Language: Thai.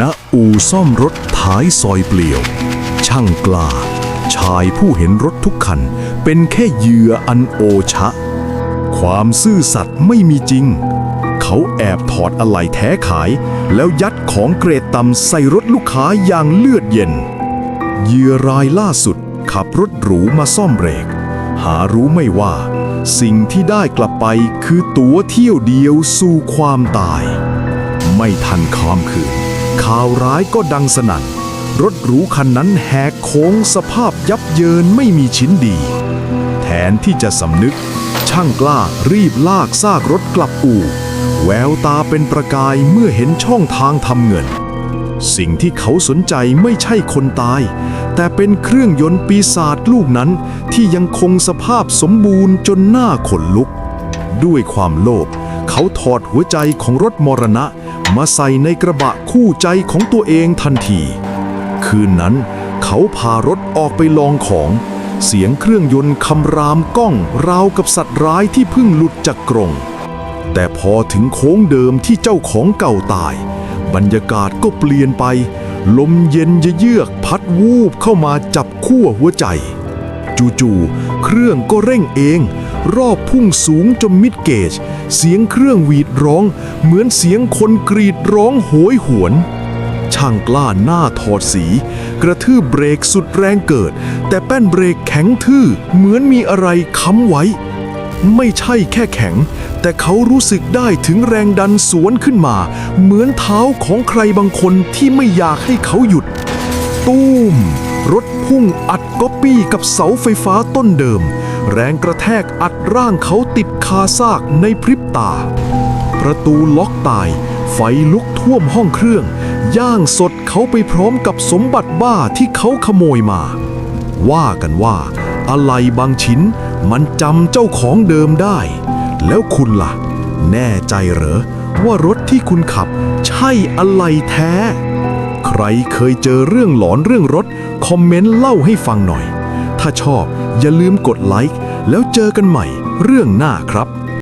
ณอู่ซ่อมรถท้ายซอยเปลี่ยว ช่างกล้า ชายผู้เห็นรถทุกคัน เป็นแค่เหยื่ออันโอชะ ความซื่อสัตย์ไม่มีจริง เขาแอบถอดอะไหล่แท้ขาย แล้วยัดของเกรดต่ำใส่รถลูกค้าอย่างเลือดเย็นเหยื่อรายล่าสุดขับรถหรูมาซ่อมเบรก หารู้ไม่ว่า สิ่งที่ได้กลับไปคือตั๋วเที่ยวเดียวสู่ความตาย ไม่ทันข้ามคืน ข่าวร้ายก็ดังสนั่น รถหรูคันนั้นแหกโค้งสภาพยับเยินไม่มีชิ้นดี แทนที่จะสำนึก ช่างกล้ารีบลากซากรถกลับอู่ แววตาเป็นประกายเมื่อเห็นช่องทางทำเงิน สิ่งที่เขาสนใจไม่ใช่คนตาย แต่เป็นเครื่องยนต์ปีศาจลูกนั้นที่ยังคงสภาพสมบูรณ์จนหน้าขนลุก ด้วยความโลภเขาถอดหัวใจของรถมรณะ มาใส่ในกระบะคู่ใจของตัวเองทันที คืนนั้นเขาพารถออกไปลองของ เสียงเครื่องยนต์คำรามก้องราวกับสัตว์ร้ายที่เพิ่งหลุดจากกรงแต่พอถึงโค้งเดิมที่เจ้าของเก่าตาย บรรยากาศก็เปลี่ยนไป ลมเย็นเยือกพัดวูบเข้ามาจับขั้วหัวใจ จู่ๆเครื่องก็เร่งเอง รอบพุ่งสูงจนมิดเกจ เสียงเครื่องหวีดร้อง เหมือนเสียงคนกรีดร้องโหยหวน ช่างกล้าหน้าถอดสี กระทืบเบรกสุดแรงเกิด แต่แป้นเบรกแข็งทื่อ เหมือนมีอะไรค้ำไว้ ไม่ใช่แค่แข็ง แต่เขารู้สึกได้ถึงแรงดันสวนขึ้นมา เหมือนเท้าของใครบางคนที่ไม่อยากให้เขาหยุด ตู้ม รถพุ่งอัดก๊อปปี้กับเสาไฟฟ้าต้นเดิม แรงกระแทกอัดร่างเขาติดคาซากในพริบตา ประตูล็อกตาย ไฟลุกท่วมห้องเครื่อง ย่างสดเขาไปพร้อมกับสมบัติบ้าที่เขาขโมยมา ว่ากันว่า อะไรบางชิ้นมันจำเจ้าของเดิมได้ แล้วคุณล่ะ แน่ใจเหรอ ว่ารถที่คุณขับ ใช่อะไรแท้ ใครเคยเจอเรื่องหลอนเรื่องรถ คอมเมนต์เล่าให้ฟังหน่อย ถ้าชอบอย่าลืมกดไลค์แล้วเจอกันใหม่เรื่องหน้าครับ